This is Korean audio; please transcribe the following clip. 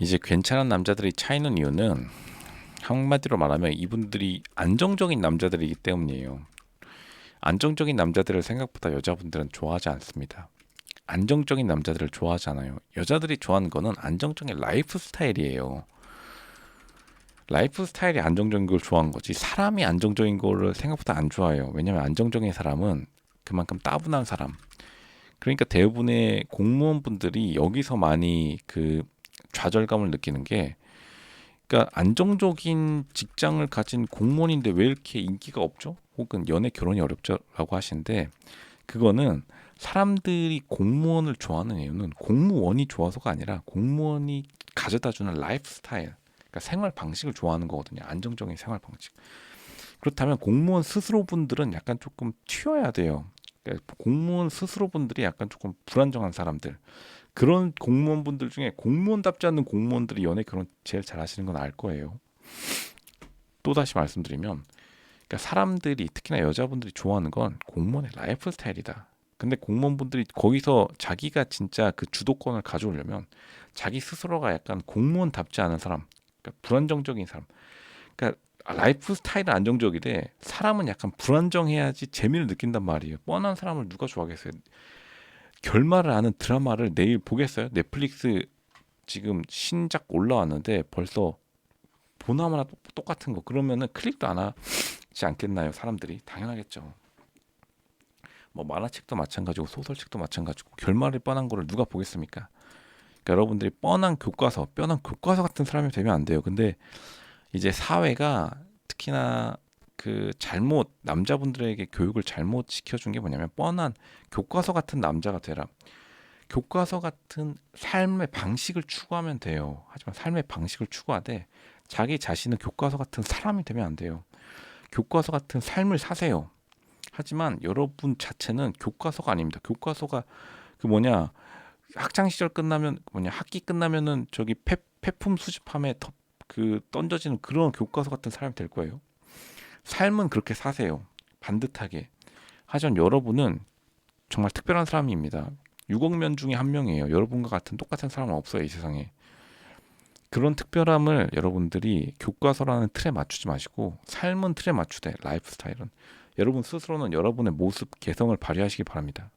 이제 괜찮은 남자들이 차이는 이유는 한마디로 말하면 이분들이 안정적인 남자들이기 때문이에요. 안정적인 남자들을 생각보다 여자분들은 좋아하지 않습니다. 안정적인 남자들을 좋아하잖아요. 여자들이 좋아하는 거는 안정적인 라이프 스타일이에요. 라이프 스타일이 안정적인 걸 좋아하는 거지 사람이 안정적인 거를 생각보다 안 좋아해요. 왜냐면 안정적인 사람은 그만큼 따분한 사람. 그러니까 대부분의 공무원분들이 여기서 많이 그 좌절감을 느끼는 게 그러니까 안정적인 직장을 가진 공무원인데 왜 이렇게 인기가 없죠? 혹은 연애 결혼이 어렵죠라고 하시는데 그거는 사람들이 공무원을 좋아하는 이유는 공무원이 좋아서가 아니라 공무원이 가져다주는 라이프 스타일, 그러니까 생활 방식을 좋아하는 거거든요. 안정적인 생활 방식. 그렇다면 공무원 스스로 분들은 약간 조금 튀어야 돼요. 그러니까 공무원 스스로 분들이 약간 조금 불안정한 사람들. 그런 공무원분들 중에 공무원답지 않는 공무원들이 연애 결혼 제일 잘하시는 건 알 거예요. 또 다시 말씀드리면, 그러니까 사람들이 특히나 여자분들이 좋아하는 건 공무원의 라이프 스타일이다. 근데 공무원분들이 거기서 자기가 진짜 그 주도권을 가져오려면 자기 스스로가 약간 공무원답지 않은 사람, 그러니까 불안정적인 사람. 그러니까 라이프 스타일은 안정적이되 사람은 약간 불안정해야지 재미를 느낀단 말이에요. 뻔한 사람을 누가 좋아하겠어요? 결말을 아는 드라마를 내일 보겠어요? 넷플릭스 지금 신작 올라왔는데 벌써 보나마나 똑- 똑같은 거 그러면은 클릭도 안 하지 않겠나요? 사람들이 당연하겠죠. 뭐 만화책도 마찬가지고 소설책도 마찬가지고 결말이 뻔한 거를 누가 보겠습니까? 그러니까 여러분들이 뻔한 교과서, 뻔한 교과서 같은 사람이 되면 안 돼요. 근데 이제 사회가 특히나 그 잘못 남자분들에게 교육을 잘못 시켜준 게 뭐냐면 뻔한 교과서 같은 남자가 되라. 교과서 같은 삶의 방식을 추구하면 돼요. 하지만 삶의 방식을 추구하되 자기 자신은 교과서 같은 사람이 되면 안 돼요. 교과서 같은 삶을 사세요. 하지만 여러분 자체는 교과서가 아닙니다. 교과서가 그 뭐냐 학창 시절 끝나면 뭐냐 학기 끝나면은 저기 폐, 폐품 수집함에 더, 그 던져지는 그런 교과서 같은 사람이 될 거예요. 삶은 그렇게 사세요. 반듯하게. 하지만 여러분은 정말 특별한 사람입니다. 6억 명 중에 한 명이에요. 여러분과 같은 똑같은 사람은 없어요, 이 세상에. 그런 특별함을 여러분들이 교과서라는 틀에 맞추지 마시고 삶은 틀에 맞추되 라이프 스타일은 여러분 스스로는 여러분의 모습 개성을 발휘하시기 바랍니다.